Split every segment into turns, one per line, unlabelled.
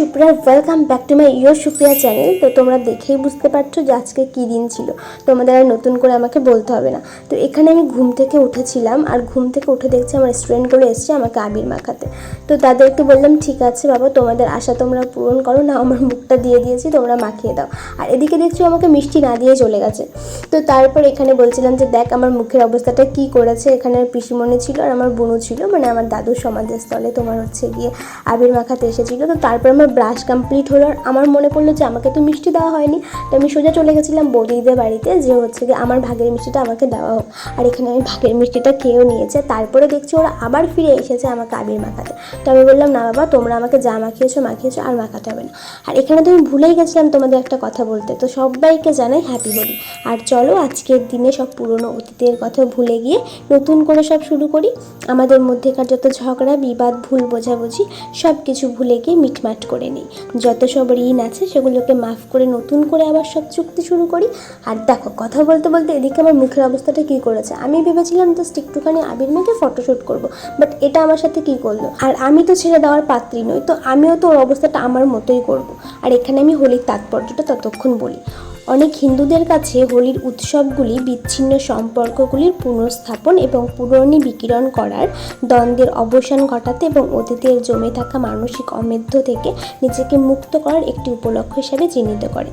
Supriya welcome back to my your Supriya channel তো তোমরা দেখেই বুঝতে পারছ যে আজকে কী দিন ছিল। তোমাদের আর নতুন করে আমাকে বলতে হবে না। তো এখানে আমি ঘুম থেকে উঠেছিলাম আর ঘুম থেকে উঠে দেখছি আমার স্টুডেন্টগুলো এসছে আমাকে আবির মাখাতে। তো তাদেরকে বললাম, ঠিক আছে বাবা, তোমাদের আশা তোমরা পূরণ করো, না আমার মুখটা দিয়ে দিয়েছি, তোমরা মাখিয়ে দাও। আর এদিকে দেখছি আমাকে মিষ্টি না দিয়ে চলে গেছে। তো তারপর এখানে বলছিলাম যে, দেখ আমার মুখের অবস্থাটা কি করেছে? এখানে পিসিমণি ছিল আর আমার বোনও ছিল। মানে আমার দাদুর সমাধিস্থলে তোমার হচ্ছে গিয়ে আবির মাখাতে এসেছিল। তো তারপর আমার ব্রাশ কমপ্লিট হলো আর আমার মনে পড়ল যে আমাকে তো মিষ্টি দেওয়া হয়নি, তো আমি সোজা চলে গেছিলাম বৌদিদের বাড়িতে, যে হচ্ছে গিয়ে আমার ভাগের মিষ্টিটা আমাকে দেওয়া হোক। আর এখানে আমি ভাগের মিষ্টিটা খেয়েও নিয়েছে তারপরে দেখছি ওরা আবার ফিরে এসেছে আমাকে আবির মাখাতে। তো আমি বললাম, না বাবা, তোমরা আমাকে যা মাখিয়েছো মাখিয়েছো, আর মাখাতে হবে না। আর এখানে তো আমি ভুলেই গেছিলাম তোমাদের একটা কথা বলতে, তো সবাইকে জানাই হ্যাপি হোলি আর চলো, আজকের দিনে সব পুরনো অতীতের কথা ভুলে গিয়ে নতুন করে সব শুরু করি। আমাদের মধ্যেকার যত ঝগড়া, বিবাদ, ভুল বোঝাবুঝি সব কিছু ভুলে গিয়ে মিটমাট করে। নিই। যত সব ঋণ আছে সেগুলোকে মাফ করে নতুন করে আবার সব চুক্তি শুরু করি। আর দেখো, কথা বলতে বলতে এদিকে আমার মুখের অবস্থাটা কী করেছে? আমি ভেবেছিলাম জাস্ট একটুখানি আবির মেয়েকে ফটোশ্যুট করব বাট এটা আমার সাথে কী করল? আর আমি তো ছেড়ে দেওয়ার পাত্রী নই, তো আমিও তো ওর অবস্থাটা আমার মতোই করব। আর এখানে আমি হোলির তাৎপর্যটা ততক্ষণ বলি। অনেক হিন্দুদের কাছে হোলির উৎসবগুলি বিচ্ছিন্ন সম্পর্কগুলির পুনঃস্থাপন এবং পুরনি বিকিরণ করার দ্বন্দ্বের অবসান ঘটাতে এবং অতীতের জমে থাকা মানসিক অমেধ্য থেকে নিজেকে মুক্ত করার একটি উপলক্ষ হিসাবে চিহ্নিত করে।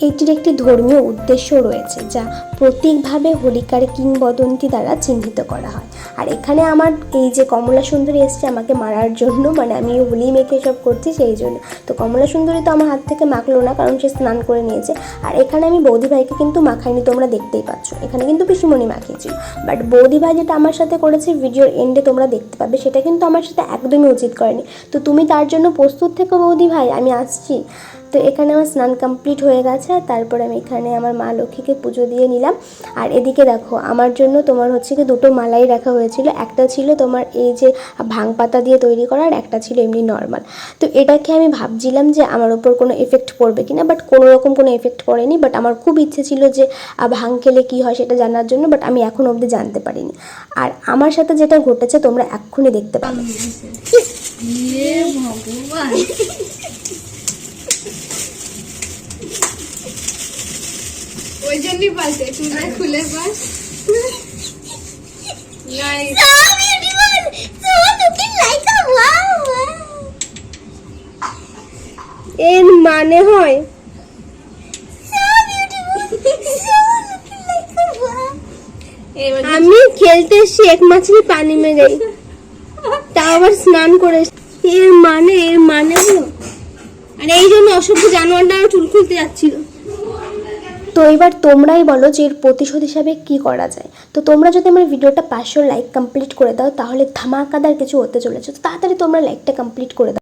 এটির একটি ধর্মীয় উদ্দেশ্য রয়েছে, যা প্রতীকভাবে হোলিকার কিংবদন্তি দ্বারা চিহ্নিত করা হয়। আর এখানে আমার এই যে কমলা সুন্দরী এসছে, আমাকে মারার জন্য মানে আমি হোলি মেখে সব করছি সেই জন্য। তো কমলা সুন্দরী তো আমার হাত থেকে মাখলো না, কারণ সে স্নান করে নিয়েছে। আর এখানে আমি বৌদি ভাইকে কিন্তু মাখাইনি, তোমরা দেখতেই পাচ্ছ। এখানে কিন্তু পিসিমণি মাখিয়েছিল। বাট বৌদি ভাই যেটা আমার সাথে করেছে, ভিডিওর এন্ডে তোমরা দেখতে পাবে, সেটা কিন্তু আমার সাথে একদমই উচিত করেনি। তো তুমি তার জন্য প্রস্তুত থেকো বৌদি ভাই, আমি আসছি। তো এখানে আমার স্নান কমপ্লিট হয়ে গেছে আর তারপর আমি এখানে আমার মা লক্ষ্মীকে পুজো দিয়ে নিলাম। আর এদিকে দেখো, আমার জন্য তোমার হচ্ছে কি দুটো মালাই রাখা হয়েছিল। একটা ছিল তোমার এই যে ভাং পাতা দিয়ে তৈরি করা আর একটা ছিল এমনি নর্মাল তো এটাকে আমি ভাবছিলাম যে আমার ওপর কোনো এফেক্ট পড়বে কিনা বাট কোনো রকম কোনো এফেক্ট পড়েনি। বাট আমার খুব ইচ্ছে ছিল যে ভাং খেলে কী হয় সেটা জানার জন্য বাট আমি এখন অবধি জানতে পারিনি। আর আমার সাথে যেটা ঘটেছে তোমরা এক্ষুনি দেখতে পাবে।
ভগবান। জন্যই পাল্টে চুলটা খুলে পাস.
এর মানে হয়। আমি খেলতে এসছি এক মাছলি পানি মেরে। তা আবার স্নান করে এর মানে এর মানে হলো আর এই জন্য অসভ্য জানোয়ারটা চুল খুলতে যাচ্ছিল। তো এবার তোমরাই বলো যে এর প্রতিশোধ হিসাবে কি করা যায়। তো তোমরা যদি আমার ভিডিওটা পাঁচশো লাইক কমপ্লিট করে দাও, তাহলে ধামাকাদার কিছু হতে চলেছে। তো তাড়াতাড়ি তোমরা লাইকটা কমপ্লিট করে দাও।